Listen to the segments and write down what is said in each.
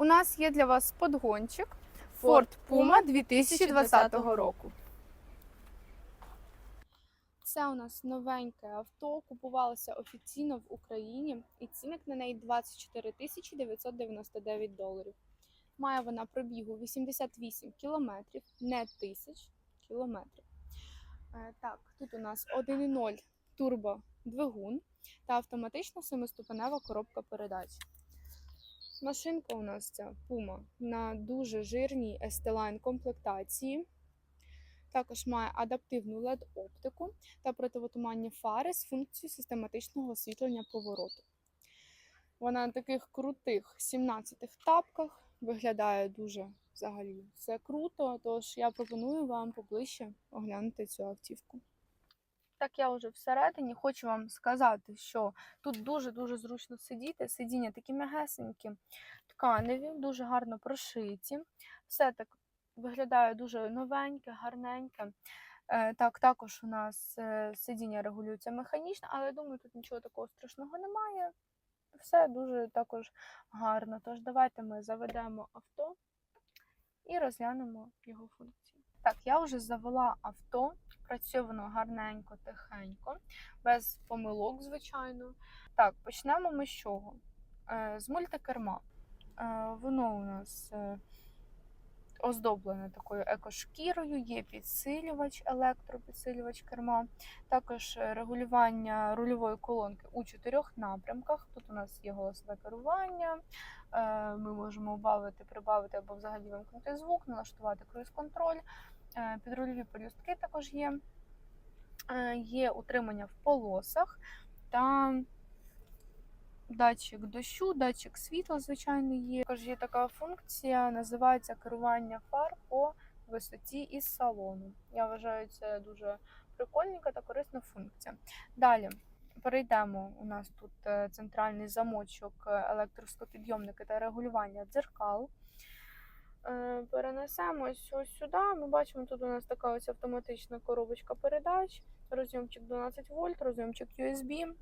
У нас є для вас подгончик Ford Puma 2020 року. Це у нас новеньке авто, купувалося офіційно в Україні, і цінник на неї 24 тисячі 999 доларів. Має вона пробігу 88 кілометрів, не тисяч кілометрів. Е, Так, тут у нас 1.0 турбо двигун та автоматична семиступенева коробка передач. Машинка у нас ця Puma на дуже жирній S-Line комплектації. Також має адаптивну LED-оптику та противотуманні фари з функцією систематичного освітлення повороту. Вона на таких крутих 17 тапках виглядає дуже взагалі все круто. Тож я пропоную вам поближче оглянути цю автівку. Так, я вже всередині хочу вам сказати, що тут дуже-дуже зручно сидіти. Сидіння такі м'ягесенькі, тканеві, дуже гарно прошиті. Все так виглядає дуже новеньке, гарненьке. Е, Так, також у нас е, сидіння регулюється механічно, але я думаю, тут нічого такого страшного немає. Все дуже також гарно. Тож давайте ми заведемо авто і розглянемо його функції. Так, я вже завела авто, працює гарненько, тихенько, без помилок, звичайно. Так, почнемо ми з чого? Е, З мультикерма. Е, Воно у нас е, оздоблене такою екошкірою, є підсилювач, електропідсилювач керма, також регулювання рульової колонки у чотирьох напрямках. Тут у нас є голосове керування. Ми можемо убавити, прибавити або взагалі вимкнути звук, налаштувати круїз-контроль. Е, Підрульові пелюстки також є. Е, Є утримання в полосах та датчик дощу, датчик світла, звичайно, є. Також є така функція, називається керування фар по висоті із салону. Я вважаю, це дуже прикольненька та корисна функція. Далі перейдемо. У нас тут е, центральний замочок, електроскопідйомники та регулювання дзеркал. Е, Перенесемось ось сюди. Ми бачимо, тут у нас така ось автоматична коробочка передач, розйомчик 12 вольт, розйомчик USB.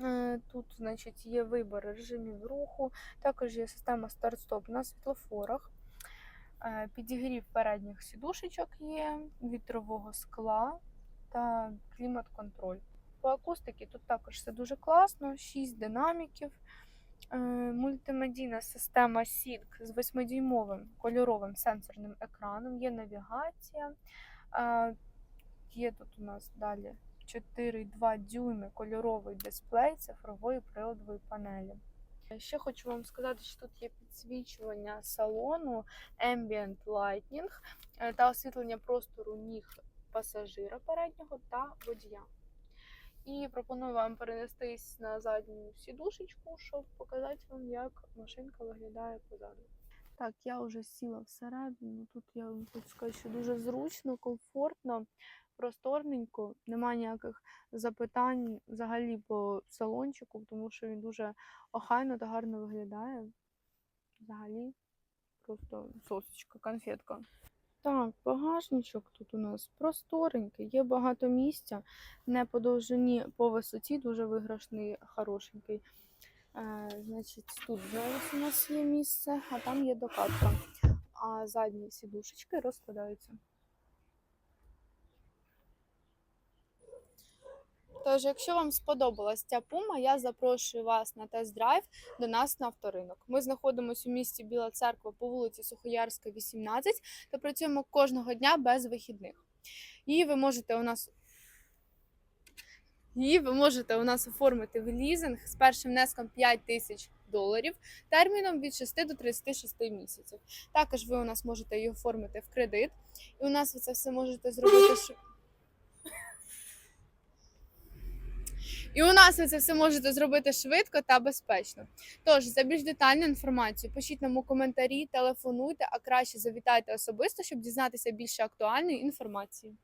Е, Тут, значить, є вибір режимів руху, також є система старт-стоп на світлофорах, Е, підігрів передніх сідушечок є, вітрового скла та клімат-контроль. По акустиці тут також все дуже класно, 6 динаміків, мультимедійна система Sync з 8-дюймовим кольоровим сенсорним екраном, є навігація, е, є тут у нас далі 4,2 дюйми кольоровий дисплей цифрової приладової панелі. Ще хочу вам сказати, що тут є підсвічування салону, ambient lighting е, та освітлення простору ніг пасажира переднього та водія. І пропоную вам перенестись на задню сідушечку, щоб показати вам, як машинка виглядає позаду. Так, я вже сіла всередину. Тут я вам хочу сказати, що дуже зручно, комфортно, просторненько. Немає ніяких запитань взагалі по салончику, тому що він дуже охайно та гарно виглядає. Взагалі, просто сосочка, конфетка. Так, багажничок тут у нас просторенький, є багато місця, не по довжині, по висоті, дуже виграшний, хорошенький. Е, значить, тут зараз у нас є місце, а там є докатка. А задні сідушечки розкладаються. Тож, якщо вам сподобалась ця пума, я запрошую вас на тест-драйв до нас на авторинок. Ми знаходимося у місті Біла Церква по вулиці Сухоярська, 18 та працюємо кожного дня без вихідних. Її ви можете у нас Її ви можете у нас оформити в лізинг з першим внеском 5 тисяч доларів терміном від 6 до 36 місяців. Також ви у нас можете її оформити в кредит, і у нас ви це все можете зробити. І у нас ви це все можете зробити швидко та безпечно. Тож, за більш детальну інформацію пишіть нам у коментарі, телефонуйте, а краще завітайте особисто, щоб дізнатися більше актуальної інформації.